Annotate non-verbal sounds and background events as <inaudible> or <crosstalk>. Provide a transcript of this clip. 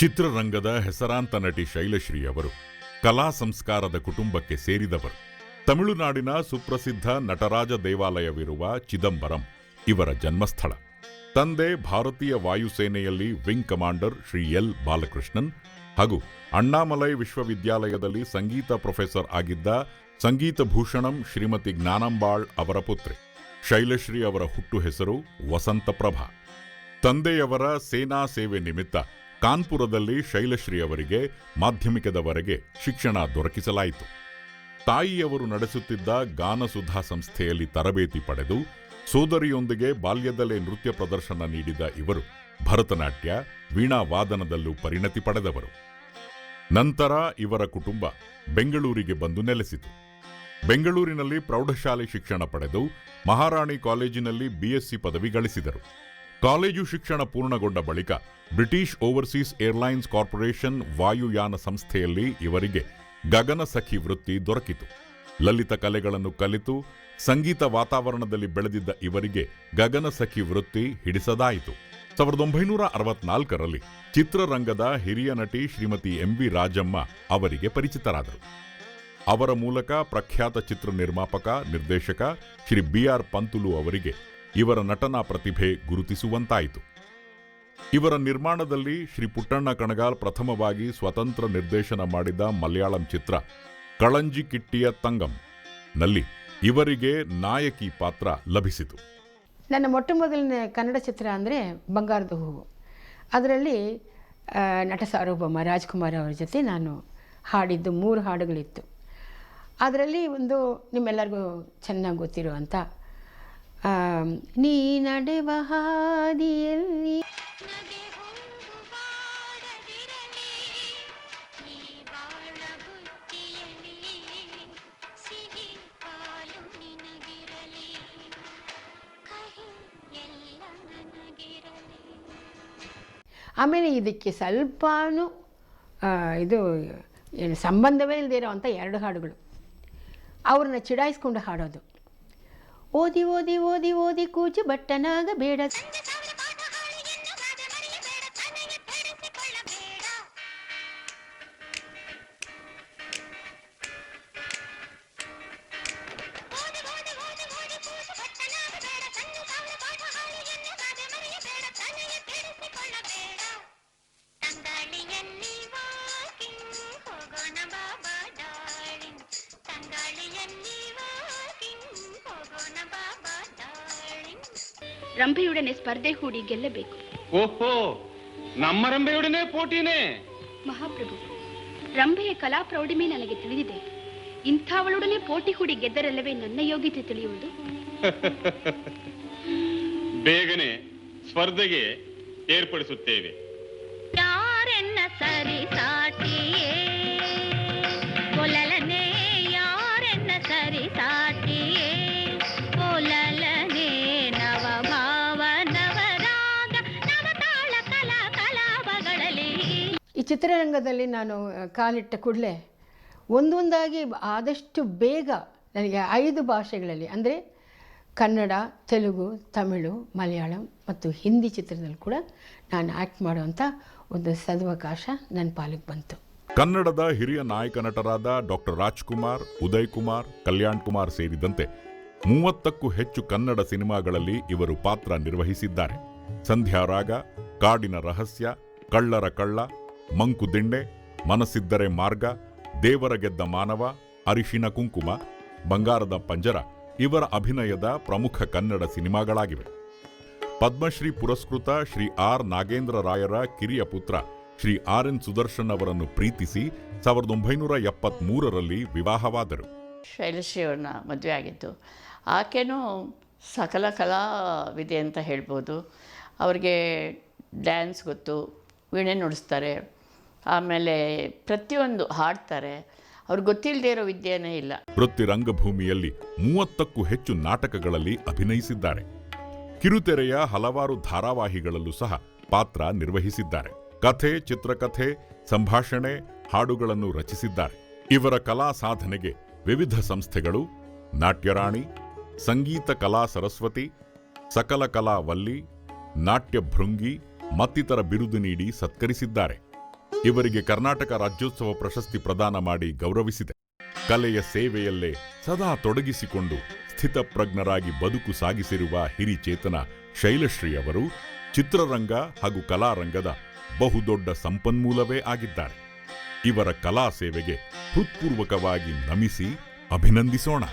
ಚಿತ್ರರಂಗದ ಹೆಸರಾಂತ ನಟಿ ಶೈಲಶ್ರೀ ಅವರು ಕಲಾ ಸಂಸ್ಕಾರದ ಕುಟುಂಬಕ್ಕೆ ಸೇರಿದವರು. ತಮಿಳುನಾಡಿನ ಸುಪ್ರಸಿದ್ಧ ನಟರಾಜ ದೇವಾಲಯವಿರುವ ಚಿದಂಬರಂ ಇವರ ಜನ್ಮಸ್ಥಳ. ತಂದೆ ಭಾರತೀಯ ವಾಯುಸೇನೆಯಲ್ಲಿ wing commander Shri L Balakrishnan ಹಾಗೂ ಅಣ್ಣಾಮಲೈ ವಿಶ್ವವಿದ್ಯಾಲಯದಲ್ಲಿ ಸಂಗೀತ ಪ್ರೊಫೆಸರ್ ಆಗಿದ್ದ ಸಂಗೀತ ಭೂಷಣಂ ಶ್ರೀಮತಿ ಜ್ಞಾನಂಬಾಳ್ ಅವರ ಪುತ್ರಿ. ಶೈಲಶ್ರೀ ಅವರ ಹುಟ್ಟು ಹೆಸರು ವಸಂತಪ್ರಭಾ. ತಂದೆಯವರ ಸೇನಾ ಸೇವೆ ನಿಮಿತ್ತ ಕಾನ್ಪುರದಲ್ಲಿ ಶೈಲಶ್ರೀ ಅವರಿಗೆ ಮಾಧ್ಯಮಿಕದವರೆಗೆ ಶಿಕ್ಷಣ ದೊರಕಿಸಲಾಯಿತು. ತಾಯಿಯವರು ನಡೆಸುತ್ತಿದ್ದ ಗಾನಸುಧಾ ಸಂಸ್ಥೆಯಲ್ಲಿ ತರಬೇತಿ ಪಡೆದು ಸೋದರಿಯೊಂದಿಗೆ ಬಾಲ್ಯದಲ್ಲೇ ನೃತ್ಯ ಪ್ರದರ್ಶನ ನೀಡಿದ ಇವರು ಭರತನಾಟ್ಯ, ವೀಣಾ ವಾದನದಲ್ಲೂ ಪರಿಣತಿ ಪಡೆದವರು. ನಂತರ ಇವರ ಕುಟುಂಬ ಬೆಂಗಳೂರಿಗೆ ಬಂದು ನೆಲೆಸಿತು. ಬೆಂಗಳೂರಿನಲ್ಲಿ ಪ್ರೌಢಶಾಲೆ ಶಿಕ್ಷಣ ಪಡೆದು ಮಹಾರಾಣಿ ಕಾಲೇಜಿನಲ್ಲಿ ಬಿಎಸ್ಸಿ ಪದವಿ ಗಳಿಸಿದರು. ಕಾಲೇಜು ಶಿಕ್ಷಣ ಪೂರ್ಣಗೊಂಡ ಬಳಿಕ ಬ್ರಿಟಿಷ್ ಓವರ್ಸೀಸ್ ಏರ್ಲೈನ್ಸ್ ಕಾರ್ಪೊರೇಷನ್ ವಾಯುಯಾನ ಸಂಸ್ಥೆಯಲ್ಲಿ ಇವರಿಗೆ ಗಗನ ಸಖಿ ವೃತ್ತಿ ದೊರಕಿತು. ಲಲಿತ ಕಲೆಗಳನ್ನು ಕಲಿತು, ಸಂಗೀತ ವಾತಾವರಣದಲ್ಲಿ ಬೆಳೆದಿದ್ದ ಇವರಿಗೆ ಗಗನ ಸಖಿ ವೃತ್ತಿ ಹಿಡಿಸದಾಯಿತು. ಸಾವಿರದ ಒಂಬೈನೂರ ಅರವತ್ನಾಲ್ಕರಲ್ಲಿ ಚಿತ್ರರಂಗದ ಹಿರಿಯ ನಟಿ ಶ್ರೀಮತಿ ಎಂ ವಿ ರಾಜಮ್ಮ ಅವರಿಗೆ ಪರಿಚಿತರಾದರು. ಅವರ ಮೂಲಕ ಪ್ರಖ್ಯಾತ ಚಿತ್ರ ನಿರ್ಮಾಪಕ, ನಿರ್ದೇಶಕ ಶ್ರೀ ಬಿ ಆರ್ ಪಂತುಲು ಅವರಿಗೆ ಇವರ ನಟನಾ ಪ್ರತಿಭೆ ಗುರುತಿಸುವಂತಾಯಿತು. ಇವರ ನಿರ್ಮಾಣದಲ್ಲಿ ಶ್ರೀ ಪುಟ್ಟಣ್ಣ ಕಣಗಾಲ್ ಪ್ರಥಮವಾಗಿ ಸ್ವತಂತ್ರ ನಿರ್ದೇಶನ ಮಾಡಿದ ಮಲಯಾಳಂ ಚಿತ್ರ ಕಳಂಜಿ ಕಿಟ್ಟಿಯ ತಂಗಂ ನಲ್ಲಿ ಇವರಿಗೆ ನಾಯಕಿ ಪಾತ್ರ ಲಭಿಸಿತು. ನನ್ನ ಮೊಟ್ಟ ಮೊದಲನೇ ಕನ್ನಡ ಚಿತ್ರ ಅಂದರೆ ಬಂಗಾರದ ಹೂವು. ಅದರಲ್ಲಿ ನಟ ಸಾರ್ವಭೌಮ ರಾಜ್ಕುಮಾರ್ ಅವರ ಜೊತೆ ನಾನು ಹಾಡಿದ್ದು ಮೂರು ಹಾಡುಗಳಿತ್ತು. ಅದರಲ್ಲಿ ಒಂದು ನಿಮ್ಮೆಲ್ಲರಿಗೂ ಚೆನ್ನಾಗಿ ಗೊತ್ತಿರುವಂಥ ನೀ ನಡೆವ ಹಾದಿಯಲ್ಲಿ ಆಮೇಲೆ ಇದಕ್ಕೆ ಸ್ವಲ್ಪನೂ ಇದು ಸಂಬಂಧವೇ ಇಲ್ಲದೆ ಇರೋವಂಥ ಎರಡು ಹಾಡುಗಳು. ಅವ್ರನ್ನ ಚಿಡಾಯಿಸ್ಕೊಂಡು ಹಾಡೋದು. ಓದಿ ಓದಿ ಓದಿ ಓದಿ ಕೂಚು ಬಟ್ಟನಾಗ ರಂಭೆಯೊಡನೆ ಸ್ಪರ್ಧೆ ಹೂಡಿ ಗೆಲ್ಲಬೇಕು. ಓಹೋ ನಮ್ಮ ರಂಭೆಯೊಡನೆ ಪೋಟಿನೇ. ಮಹಾಪ್ರಭು ರಂಭೆಯ ಕಲಾ ಪ್ರೌಢಿಮೆ ನನಗೆ ತಿಳಿದಿದೆ. ಇಂಥವಳೊಡನೆ ಪೋಟಿ ಹೂಡಿ ಗೆದ್ದರಲ್ಲವೇ ನನ್ನ ಯೋಗ್ಯತೆ ತಿಳಿಯುವುದು? <laughs> ಬೇಗನೆ ಸ್ಪರ್ಧೆಗೆ ಏರ್ಪಡಿಸುತ್ತೇವೆ. ಚಿತ್ರರಂಗದಲ್ಲಿ ನಾನು ಕಾಲಿಟ್ಟ ಕೂಡಲೇ ಒಂದೊಂದಾಗಿ ಆದಷ್ಟು ಬೇಗ ನನಗೆ ಐದು ಭಾಷೆಗಳಲ್ಲಿ, ಅಂದರೆ ಕನ್ನಡ, ತೆಲುಗು, ತಮಿಳು, ಮಲಯಾಳಂ ಮತ್ತು ಹಿಂದಿ ಚಿತ್ರದಲ್ಲಿ ಕೂಡ ನಾನು ಆ್ಯಕ್ಟ್ ಮಾಡುವಂಥ ಒಂದು ಸದವಕಾಶ ನನ್ನ ಪಾಲಿಗೆ ಬಂತು. ಕನ್ನಡದ ಹಿರಿಯ ನಾಯಕ ನಟರಾದ ಡಾಕ್ಟರ್ ರಾಜ್ಕುಮಾರ್, ಉದಯ್ ಕುಮಾರ್, ಕಲ್ಯಾಣ್ ಕುಮಾರ್ ಸೇರಿದಂತೆ ಮೂವತ್ತಕ್ಕೂ ಹೆಚ್ಚು ಕನ್ನಡ ಸಿನಿಮಾಗಳಲ್ಲಿ ಇವರು ಪಾತ್ರ ನಿರ್ವಹಿಸಿದ್ದಾರೆ. ಸಂಧ್ಯಾರಾಗ ಕಾಡಿನ ರಹಸ್ಯ, ಕಳ್ಳರ ಕಳ್ಳ ಮಂಕುದಿಂಡೆ ಮನಸ್ಸಿದ್ದರೆ ಮಾರ್ಗ, ದೇವರ ಗೆದ್ದ ಮಾನವ, ಅರಿಶಿನ ಕುಂಕುಮ, ಬಂಗಾರದ ಪಂಜರ ಇವರ ಅಭಿನಯದ ಪ್ರಮುಖ ಕನ್ನಡ ಸಿನಿಮಾಗಳಾಗಿವೆ. ಪದ್ಮಶ್ರೀ ಪುರಸ್ಕೃತ ಶ್ರೀ ಆರ್ ನಾಗೇಂದ್ರ ರಾಯರ ಕಿರಿಯ ಪುತ್ರ ಶ್ರೀ ಆರ್ ಎನ್ ಸುದರ್ಶನ್ ಅವರನ್ನು ಪ್ರೀತಿಸಿ ಸಾವಿರದ ಒಂಬೈನೂರ ಎಪ್ಪತ್ಮೂರರಲ್ಲಿ ವಿವಾಹವಾದರು. ಶೈಲಶ್ರೀವರನ್ನ ಮದುವೆ ಆಗಿತ್ತು. ಆಕೆನೂ ಸಕಲ ಕಲಾವಿದೆ ಅಂತ ಹೇಳ್ಬೋದು. ಅವ್ರಿಗೆ ಡ್ಯಾನ್ಸ್ ಗೊತ್ತು, ವೀಣೆ ನುಡಿಸ್ತಾರೆ. ಆಮೇಲೆ ಪ್ರತಿಯೊಂದು ಹಾಡ್ತಾರೆ. ಅವ್ರಿಗೆ ಗೊತ್ತಿಲ್ಲದೆ ಇರೋ ವಿದ್ಯೆನೇ ಇಲ್ಲ. ವೃತ್ತಿ ರಂಗಭೂಮಿಯಲ್ಲಿ ಮೂವತ್ತಕ್ಕೂ ಹೆಚ್ಚು ನಾಟಕಗಳಲ್ಲಿ ಅಭಿನಯಿಸಿದ್ದಾರೆ. ಕಿರುತೆರೆಯ ಹಲವಾರು ಧಾರಾವಾಹಿಗಳಲ್ಲೂ ಸಹ ಪಾತ್ರ ನಿರ್ವಹಿಸಿದ್ದಾರೆ. ಕಥೆ, ಚಿತ್ರಕಥೆ, ಸಂಭಾಷಣೆ, ಹಾಡುಗಳನ್ನು ರಚಿಸಿದ್ದಾರೆ. ಇವರ ಕಲಾ ಸಾಧನೆಗೆ ವಿವಿಧ ಸಂಸ್ಥೆಗಳು, ನಾಟ್ಯರಾಣಿ, ಸಂಗೀತ ಕಲಾ ಸರಸ್ವತಿ, ಸಕಲ ಕಲಾ ವಲ್ಲಿ, ನಾಟ್ಯ ಭೃಂಗಿ ಮತ್ತಿತರ ಬಿರುದು ನೀಡಿ ಸತ್ಕರಿಸಿದ್ದಾರೆ. ಇವರಿಗೆ ಕರ್ನಾಟಕ ರಾಜ್ಯೋತ್ಸವ ಪ್ರಶಸ್ತಿ ಪ್ರದಾನ ಮಾಡಿ ಗೌರವಿಸಿದೆ. ಕಲೆಯ ಸೇವೆಯಲ್ಲೇ ಸದಾ ತೊಡಗಿಸಿಕೊಂಡು ಸ್ಥಿತಪ್ರಜ್ಞರಾಗಿ ಬದುಕು ಸಾಗಿಸಿರುವ ಹಿರಿಚೇತನ ಶೈಲಶ್ರೀ ಅವರು ಚಿತ್ರರಂಗ ಹಾಗೂ ಕಲಾರಂಗದ ಬಹುದೊಡ್ಡ ಸಂಪನ್ಮೂಲವೇ ಆಗಿದ್ದಾರೆ. ಇವರ ಕಲಾ ಸೇವೆಗೆ ಹೃತ್ಪೂರ್ವಕವಾಗಿ ನಮಿಸಿ ಅಭಿನಂದಿಸೋಣ.